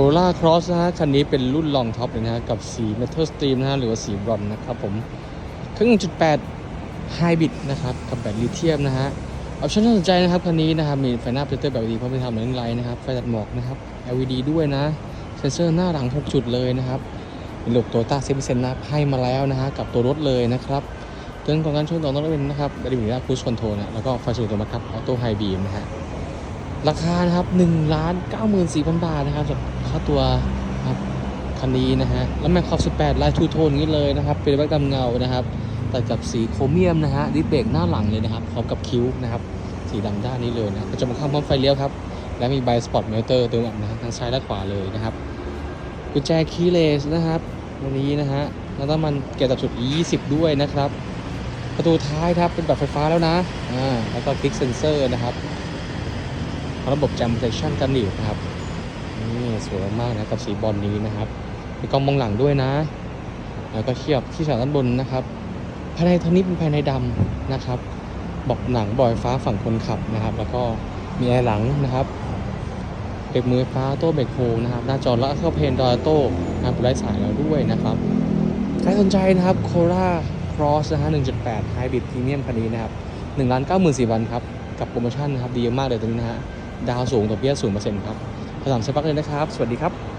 Corolla Cross นะฮะ คันนี้เป็นรุ่นลองท็อปเลยนะฮะ กับสี Metal Stream นะฮะ หรือว่าสีบรอนซ์นะครับผมเครื่อง1.8 Hybrid นะครับ กับแบตลิเธียมนะฮะออปชั่นที่น่าสนใจนะครับ คันนี้นะครับ มีไฟหน้าโปเจคเตอร์แบบ LED พร้อมไปทำเหมือนไลท์นะครับ ไฟตัดหมอกนะครับ LED ด้วยนะ เซนเซอร์หน้าหลัง 6 จุดเลยนะครับเป็นระบบโตต้าเซฟิเซนนะให้มาแล้วนะฮะ กับตัวรถเลยนะครับเตือนก่อนการช่วงต่อต้องเป็นนะครับบริเวณด้านพุชคอนโทรลนะแล้วก็ไฟสูงตัวมัดครับออโต้ไฮบีมนะฮะราคานะครับ1ล้าน94,000 บาทนะครับสำหรับ ค่าตัวครับคันนี้นะฮะ แล้วแม็กคอฟ18ลายทูโทนนี้เลยนะครับ เป็นแบ็คดำเงานะครับ ตัดกับสีโครเมียมนะฮะดิเบรกหน้าหลังเลยนะครับ พร้อมกับคิ้วนะครับ สีดำด้านนี้เลยนะประจำข้างพร้อมไฟเลี้ยวครับ และมีไบสปอร์ตมอเตอร์เติมอับนะทั้งซ้ายและขวาเลยนะครับ กุญแจคีย์เลสนะครับวันนี้นะฮะแล้วน้ำมันเกียร์ตัดจุด 20 ด้วยนะครับ ประตูท้ายครับเป็นแบบไฟฟ้าแล้วนะ อ่า แล้วก็คลิกเซนเซอร์นะครับ ระบบแจม protection กันหนีบนะครับ นี่สวยมากนะกับสีบอลนี้นะครับมีกล้องมองหลังด้วยนะ แล้วก็เทียบที่ฉากด้านบนนะครับ ภายในท่างนี้เป็นภายในดำนะครับบอกหนังบอยฟ้าฝั่งคนขับนะครับ แล้วก็มีแอร์หลังนะครับเบรกมือฟ้าโต้เบรกโฮนะครับ หน้าจอแล้วก็เพนดอร์โต้นะครับไร้สายแล้วด้วยนะครับ ใครสนใจนะครับโคราครอสนะฮะ1.8 Hybrid Premium คันนี้นะครับ1ล้าน94,000วันครับ กับโปรโมชั่นนะครับ ดีมากเลยตรงนี้นะฮะ ดาวสูงดอกเบี้ย0%ครับ ถามสปักเลยนะครับ สวัสดีครับ